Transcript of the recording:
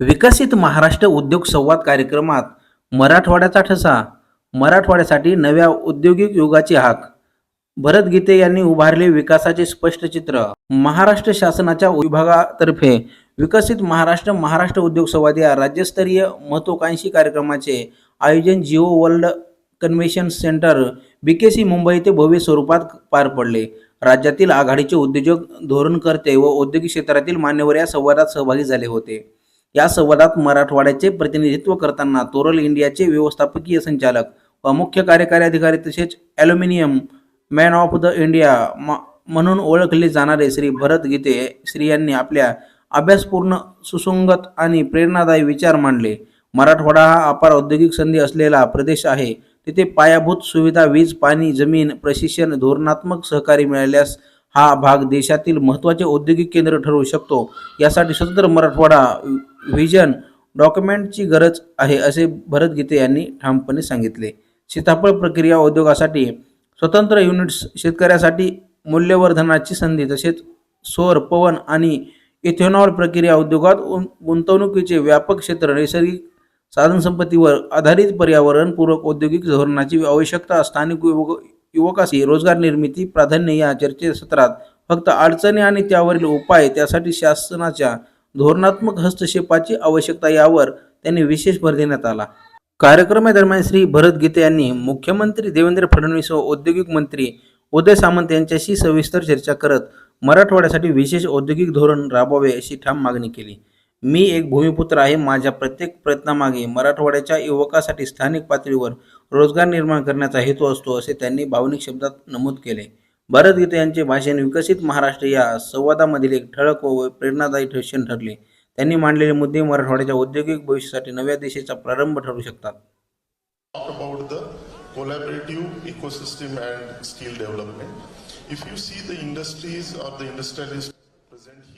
विकसित महाराष्ट्र उद्योग संवाद कार्यक्रमात मराठवाड्याचा ठसा मराठवाड्यासाठी नव्या औद्योगिक युगाची हाक. भरत गीते यांनी उभारले विकासाचे स्पष्ट चित्र. महाराष्ट्र शासनाच्या विभागातर्फे विकसित महाराष्ट्र महाराष्ट्र उद्योग संवाद या राज्यस्तरीय महत्वाकांक्षी कार्यक्रमाचे आयोजन Jio world convention centre B K C Mumbai येथे भव्य स्वरूपात पार पडले. राज्यातील आघाडीचे उद्योजक धोरणकर्ते व औद्योगिक क्षेत्रातील मान्यवर या संवादात सहभागी झाले होते. या संवादात मराठवाड्याचे प्रतिनिधित्व करताना तोरल इंडियाचे व्यवस्थापकीय संचालक व मुख्य कार्यकारी अधिकारी तसेच aluminium man of the India म- म्हणून ओळखले जाणारे श्री भरत गीते श्री यांनी आपल्या अभ्यासपूर्ण सुसंगत आणि प्रेरणादायी विचार मांडले. मराठवाडा हा अपार औद्योगिक संधी असलेला प्रदेश आहे. तिथे पायाभूत सुविधा वीज पाणी जमीन प्रशिक्षण धोरणात्मक सहकारी मिळाल्यास हा भाग देशातील महत्त्वाचे औद्योगिक केंद्र ठरवू शकतो. यासाठी स्वतंत्र मराठवाडा व्हिजन डॉक्युमेंटची गरज आहे असे भरत गीते यांनी ठामपणे सांगितले. सीताफळ प्रक्रिया उद्योगासाठी स्वतंत्र युनिट्स शेतकऱ्यासाठी मूल्यवर्धनाची संधी तसेच सौर पवन आणि इथेनॉल प्रक्रिया उद्योगात गुंतवणुकीचे व्यापक क्षेत्र नैसर्गिक साधनसंपत्तीवर आधारित पर्यावरणपूरक औद्योगिक धोरणाची आवश्यकता स्थानिक युवक युवकाशी रोजगार निर्मिती प्राधान्य या चर्चेसत्रात फक्त अडचणी आणि त्यावरील उपाय त्यासाठी शासनाच्या धोरणात्मक हस्तक्षेपाची आवश्यकता यावर त्यांनी विशेष भर देण्यात आला. कार्यक्रमादरम्यान श्री भरत गीते यांनी मुख्यमंत्री देवेंद्र फडणवीस व औद्योगिक मंत्री उदय सामंत यांच्याशी सविस्तर चर्चा करत मराठवाड्यासाठी विशेष औद्योगिक धोरण राबवावे अशी ठाम मागणी केली. मी एक भूमिपुत्र आहे. माझ्या प्रत्येक प्रयत्नामागे मराठवाड्याच्या युवकासाठी स्थानिक पातळीवर रोजगार निर्माण करण्याचा हेतू असतो असे त्यांनी भावनिक शब्दात नमूद केले. भरतगीते यांचे भाषण विकसित महाराष्ट्र या संवादामधील एक ठळक व प्रेरणादायी ठिकाण ठरले त्यांनी मांडलेले मुद्दे मराठवाड्याच्या औद्योगिक भविष्यासाठी नव्या दिशेचा प्रारंभ ठरू शकतात collaborative ecosystem and skill development. If you see the industries or the industrialists present here,